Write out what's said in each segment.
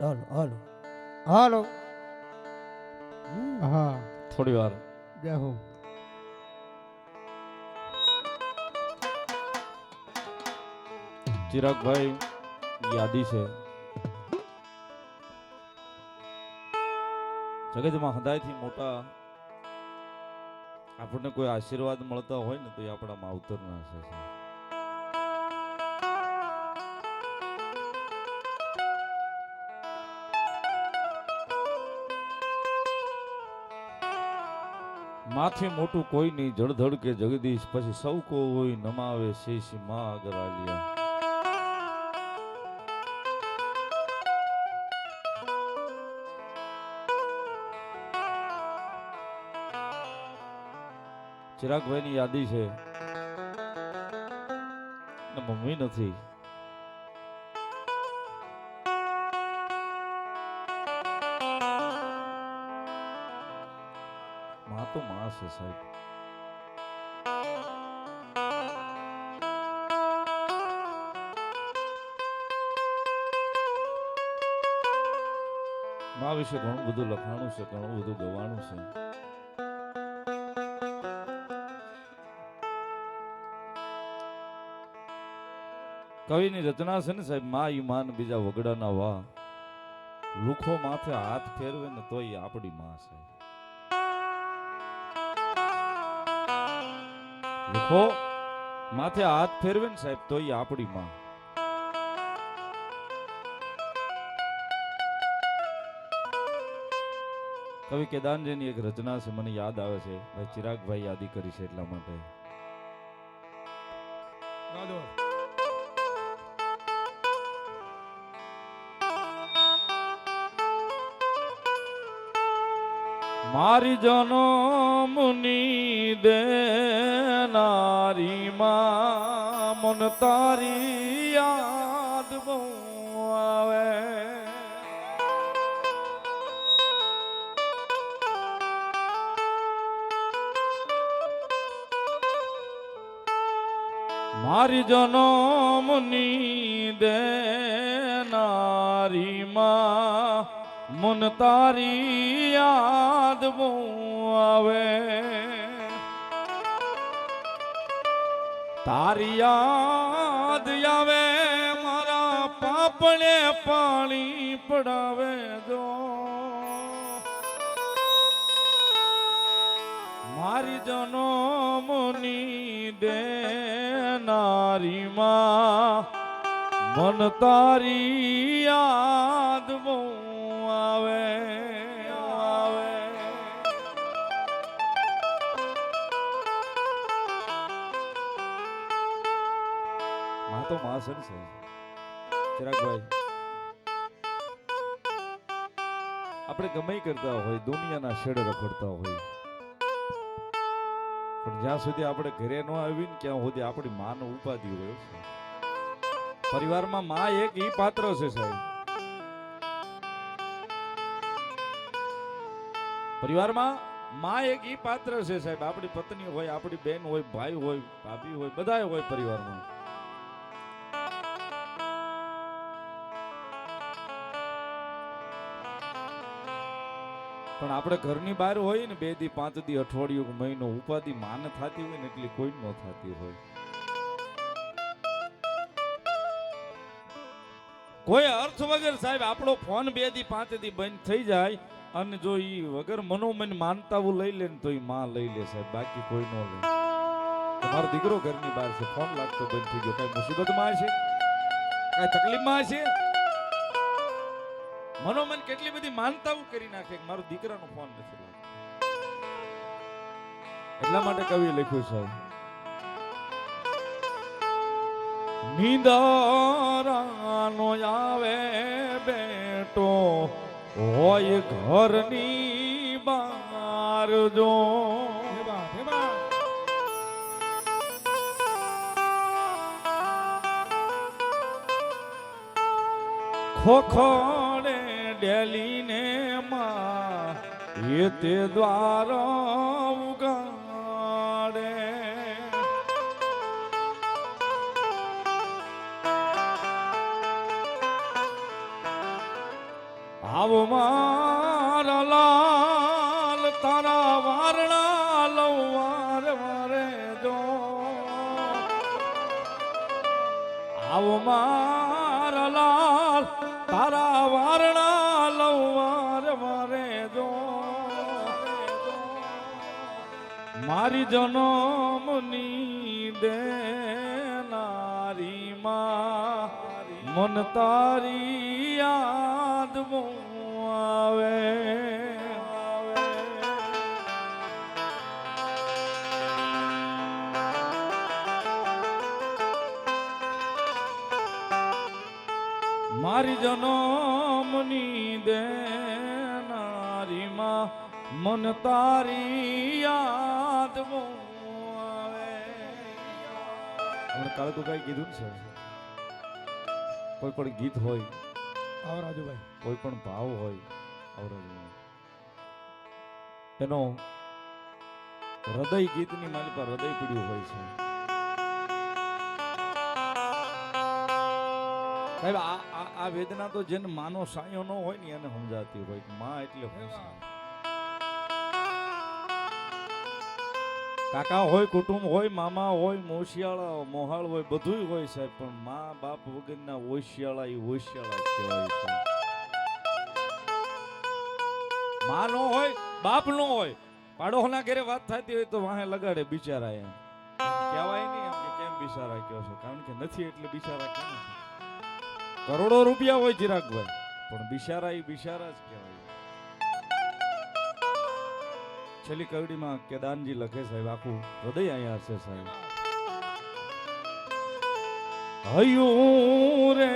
હાલો હાલો. હાલો. હા. થોડી વાર. જય હો. ચિરાગભાઈ યાદી છે. જગતમાં હદાયથી મોટા આપણને કોઈ આશીર્વાદ મળતા હોય ને તો એ આપણા માવતરના છે માથે મોટું કોઈ નહીં જળધડ કે જગદીશ પછી સૌ કોઈ નમાવે શેષ મા અગરાલિયા આલિયા ચિરાગભાઈ ની યાદી છે. મમ્મી નથી. છે સાહેબમાં વિશે ઘણું બધું લખાણું છે ઘણું બધું ગવાણું છે કવિની રચના છે ને સાહેબ, માં ઈમાન બીજા વગડાના વા લુખો માથે હાથ ફેરવે ને તોય આપણી માં છે. લુખો માથે હાથ ફેરવે ને સાહેબ, તોય આપણી માં કવિ કેદાનજીની એક રચના છે, મને યાદ આવે છે. ભાઈ ચિરાગભાઈ યાદી કરી છે એટલા માટે. મારી જનમની દેનારી માં મન તારી યાદ બહુ આવે. મારી જનમની દેનારી માં મન તારી યાદ આવે. તારી યાદ આવે, મારા પાપણે પાણી પડાવે જો. મારી જનમની દેનારી માં મન તારી યાદ બહુ આવે આવે. માં તો માં છે ચિરાગભાઈ. આપણે ગમે કરતા હોય, દુનિયાના શેડ રખડતા હોય. પણ જ્યાં સુધી આપણે ઘરે ન આવી ને ત્યાં સુધી આપણી માનો ઉપાધિ હોય છે. પરિવારમાં માં એક ઈ પાત્ર છે સાહેબ. પરિવારમાં માં એક ઈ પાત્ર છે સાહેબ. આપણી પત્ની હોય, આપણી બેન હોય, ભાઈ હોય, ભાભી હોય, બધાય હોય પરિવારમાં. પણ આપણે ઘરની બહાર હોય ને, બે દી, પાંચ દી, અઠવાડિયું, મહિનો, ઉપાધિ માન થતી હોય ને, એટલી કોઈ ન થતી હોય. કોઈ અર્થ વગર સાહેબ, આપણો ફોન બે દી, પાંચ દી બંધ થઈ જાય અને જો ઈ વગર મનોમન માનતાવું લઈ લે ને તો એ માં લઈ લે સાહેબ, બાકી કોઈ ન લે. મારો દીકરો ઘરની બહાર છે, ફોન લાગતો બંધ થઈ ગયો, કઈ મુસીબતમાં છે કઈ તકલીફમાં છે મનોમન કેટલી બધી માનતાઓ કરી નાખે કે મારો દીકરાનો ફોન નથી લાગતો. એટલા માટે કવિ લખ્યું સાહેબ નિદારાનો આવે બેટો હોય ઘરની બાર જો. ખોખડે ડેલીને માં એ તે દ્વાર આવો મારા લાલ, તારા વારણા લઉં વાર વારે જો. આવો મારા લાલ, તારા વારણા લઉં વાર વારે જો. મારી જનમની દેનારી માં મન તારી યાદ બહુ મારી જનમની દેનારી માં મન તારી યાદ આવે. કાલે તો કઈ કીધું ને સર કોઈ પણ ગીત હોય આવો રાજુભાઈ કોઈ પણ ભાવ હોય અવરોધનો એનો હૃદય ગીતની મારી પર હૃદય પીડ્યું હોય છે. સાહેબ, આ આ વેદના તો જેને માનો સાયો નો હોય ને એને સમજાતી હોય. માં એટલે કાકા હોય, કુટુંબ હોય, મામા હોય, મોશિયાળા, મોહાળ હોય, બધુંય હોય સાહેબ, પણ મા, બાપ વગરના ઓશિયાળા એ હોશિયાળા કહેવાય છે. માં નો હોય, બાપ નો હોય પાડોશના ઘરે વાત થતી હોય તો વાહે લગાડે બિચારા એમ કહેવાય નહીં એમ કેમ બિચારા કહો છો? કારણ કે નથી એટલે બિચારા કેમ? કરોડો રૂપિયા હોય ચિરાગભાઈ, પણ બિશારા એ બિશારા જ કહેવાય. છેલ્લી કવિડીમાં કેદાનજી લખે સાહેબ, આખું હૃદય અહીંયા છે સાહેબ. હયું રે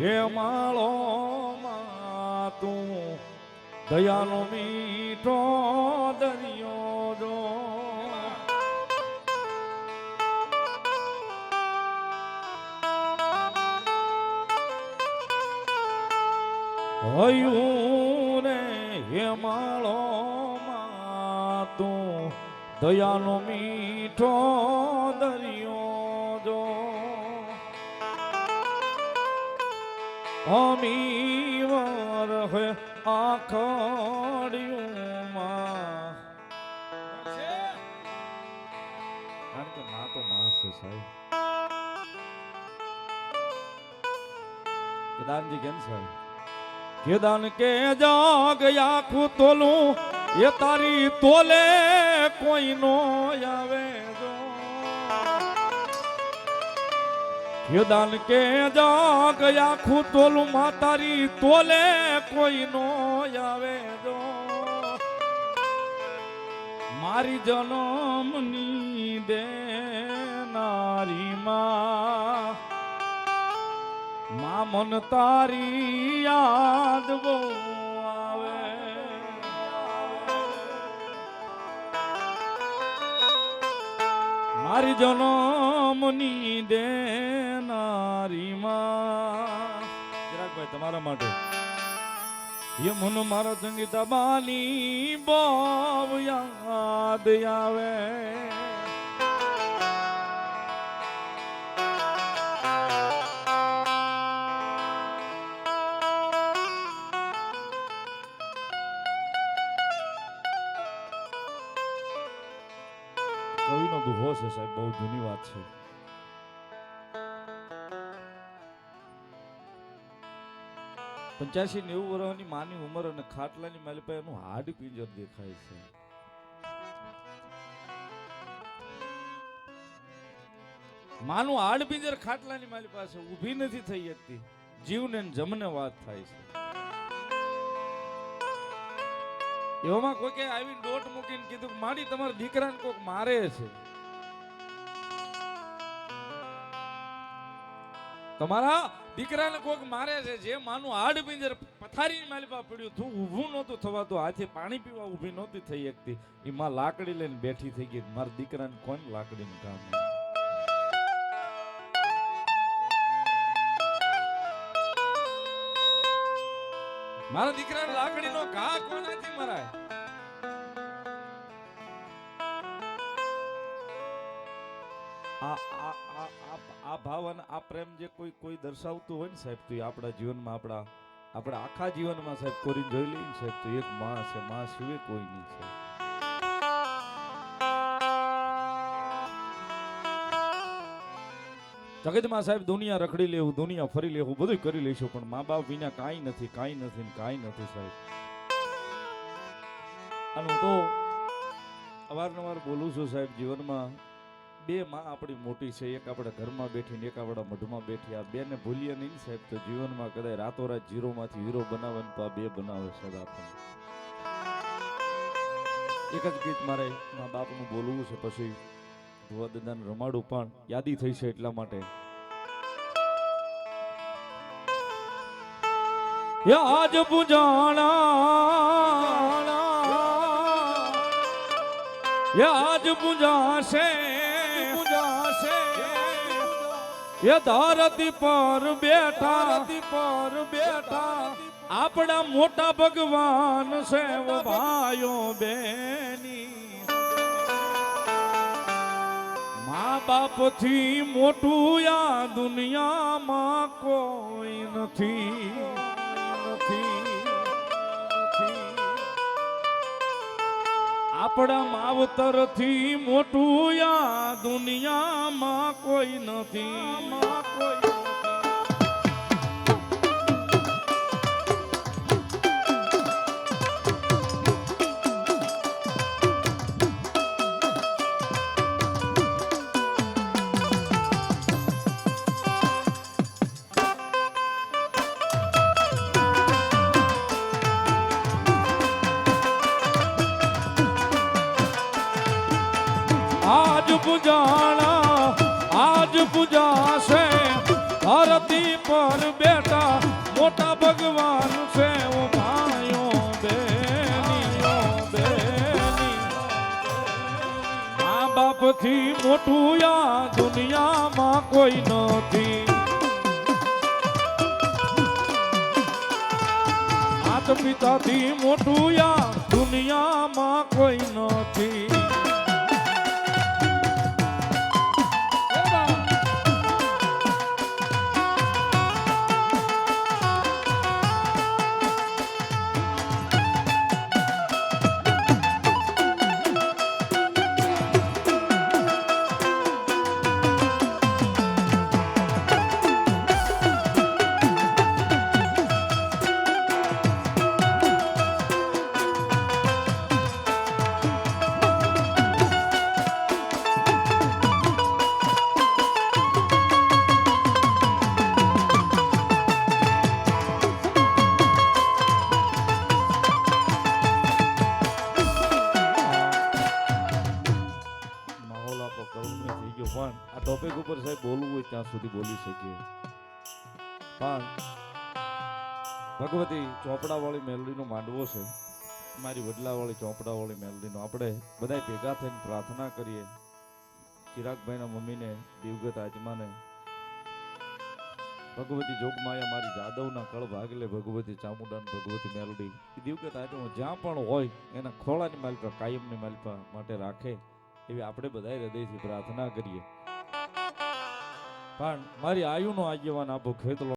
હે માળો તું, દયાનો મીઠો દરિયો હયું ને હે માળો માં તું દયાનો મીઠો દરિયો જો. અમી વર હે આખડિયું કારણ કે માં તો માં છે સાહેબ. કેદાનજી કેમ સાહેબ કેદાન કે જાગ આખું તોલું, એ તારી તોલે કોઈ નો આવે જો. કેદાન કે જાગ આખું તોલું, માં તારી તોલે કોઈ નો આવે જો. મારી જન્મની દેનારી માં માં મન તારી યાદ બહુ આવે. મારી જનમની દેનારી માં. જરાકભાઈ, તમારા માટે. યમુન મારો સંગીતા બાની બોવ યાદ આવે. છે સાહેબ, બહુ જૂની વાત છે. પંચ્યાસી નેવું વર્ષની માની ઉંમર અને ખાટલાની માલી પાસે એનું હાડ પિંજર દેખાય છે. માનું હાડ પિંજર ખાટલાની માલી પાસે ઊભી નથી થઈ શકતી. જીવને જમને વાત થાય છે. એવામાં કોઈ કે આવીને દોટ મૂકીને કીધું માડી, તમારા દીકરાને કોઈક મારે છે. તમારા દીકરાને કોક મારે છે જે માનું હાડ પિંજર પથારી માલિપા પડ્યું, તું ઊભું નહોતું થવાતું હાથે પાણી પીવા ઊભી નહોતી થઈ શકતી એ લાકડી લઈને બેઠી થઈ ગઈ, મારા દીકરાને કોણ લાકડીનું કામ? મારા દીકરાને લાકડીનો ઘા કોનાથી મરાય આ આ આ પ્રેમ જે કોઈ કોઈ દર્શાવતું હોય ને સાહેબ, તો એ આપણા જીવનમાં આપણા આપણા આખા જીવનમાં સાહેબ કોરી જોઈ લઈએ ને સાહેબ, તો એક માં છે, માં સિવાય કોઈ નહીં છે. જગતમાં સાહેબ દુનિયા રખડી લેવું, દુનિયા ફરી લેવું બધું કરી લઈશું, પણ મા બાપ વિના કાંઈ નથી કાંઈ નથી કાંઈ નથી સાહેબ. અને હું તો અવારનવાર બોલું છું સાહેબ, જીવનમાં બે માં આપણી મોટી છે, એક આપણા ઘરમાં બેઠી ને એક આપણા મઢમાં બેઠી, આ બેને ભૂલીએ નહીં સાહેબ, તો જીવનમાં કદાચ રાતોરાત જીરોમાંથી હીરો બનાવે તો આ બે બનાવે સાહેબ આપણને. એક જ ગીત મારે મા બાપનું બોલવું છે, પછી ભુવા દાદાને રમાડું, પણ યાદી થઈ છે એટલા માટે. આજ પૂજાણા આજ પૂજાશે એ ધરતી પર બેઠા. પર બેઠા. આપણા મોટા ભગવાન સેવ ભાઈઓ બેની. મા બાપથી મોટું આ દુનિયામાં કોઈ નથી. નથી. આપણા માવતરથી મોટું આ દુનિયામાં કોઈ નથી. કોઈ મોટું આ દુનિયામાં કોઈ નથી. માત પિતાથી મોટું આ દુનિયામાં કોઈ નથી. ત્યાં સુધી બોલી શકીએ. પણ ભગવતી ચોપડાવાળી મેલડીનો માંડવો છે. મારી વડલાવાળી ચોપડાવાળી મેલડીનો. આપણે બધા ભેગા થઈને પ્રાર્થના કરીએ. ચિરાગભાઈના મમ્મીને, દિવગત આજમાને ભગવતી જોગમાયા મારી જાદવના કળ ભાગલે ભગવતી ચામુંડાન ભગવતી મેલડી. એ દિવગત આત્મા જ્યાં પણ હોય, એના ખોળાની માલિકા, કાયમની માલિકા માટે રાખે, એવી આપણે બધા હૃદયથી પ્રાર્થના કરીએ. પણ મારી આયુનો આગેવાન આપો ખેતલો